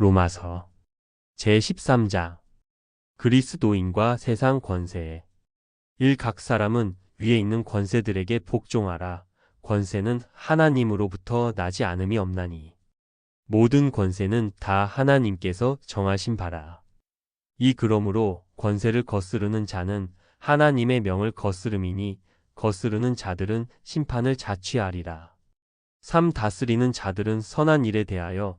로마서 제13장 그리스도인과 세상 권세 1. 각 사람은 위에 있는 권세들에게 복종하라. 권세는 하나님으로부터 나지 않음이 없나니 모든 권세는 다 하나님께서 정하신 바라. 이 그러므로 권세를 거스르는 자는 하나님의 명을 거스름이니 거스르는 자들은 심판을 자취하리라. 3. 다스리는 자들은 선한 일에 대하여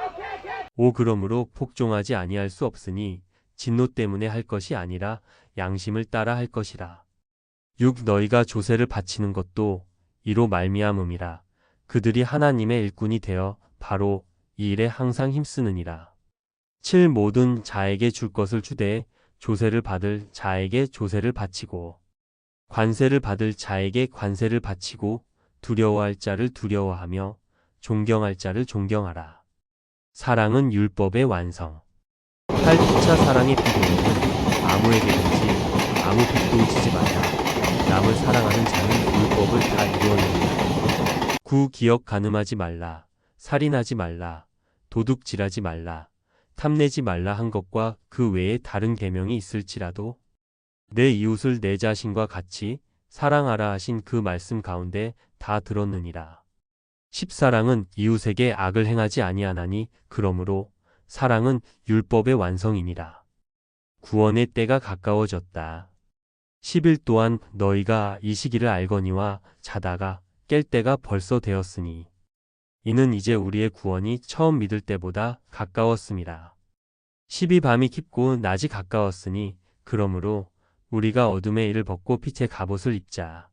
5. 그러므로 복종하지 아니할 수 없으니 진노 때문에 할 것이 아니라 양심을 따라 할 것이라. 6. 너희가 조세를 바치는 것도 이로 말미암음이라. 그들이 하나님의 일꾼이 되어 바로 이 일에 항상 힘쓰느니라. 7. 모든 자에게 줄 것을 주되 조세를 받을 자에게 조세를 바치고 관세를 받을 자에게 관세를 바치고 두려워할 자를 두려워하며 존경할 자를 존경하라. 사랑은 율법의 완성. 8. 피차 사랑의 비도는 아무에게든지 아무 빚도 지지 말라. 남을 사랑하는 자는 율법을 다 이루었느니라. 9. 기억 가늠하지 말라. 살인하지 말라. 도둑질하지 말라. 탐내지 말라 한 것과 그 외에 다른 계명이 있을지라도 내 이웃을 내 자신과 같이 사랑하라 하신 그 말씀 가운데 다 들었느니라. 10사랑은 이웃에게 악을 행하지 아니하나니 그러므로 사랑은 율법의 완성이니라. 구원의 때가 가까워졌다. 11 또한 너희가 이 시기를 알거니와 자다가 깰 때가 벌써 되었으니 이는 이제 우리의 구원이 처음 믿을 때보다 가까웠습니다. 12 밤이 깊고 낮이 가까웠으니 그러므로 우리가 어둠의 일을 벗고 빛의 갑옷을 입자.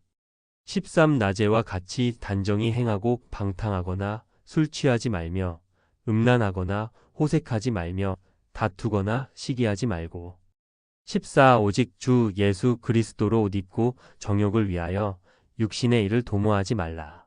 13 낮에와 같이 단정히 행하고 방탕하거나 술 취하지 말며 음란하거나 호색하지 말며 다투거나 시기하지 말고 14 오직 주 예수 그리스도로 옷 입고 정욕을 위하여 육신의 일을 도모하지 말라.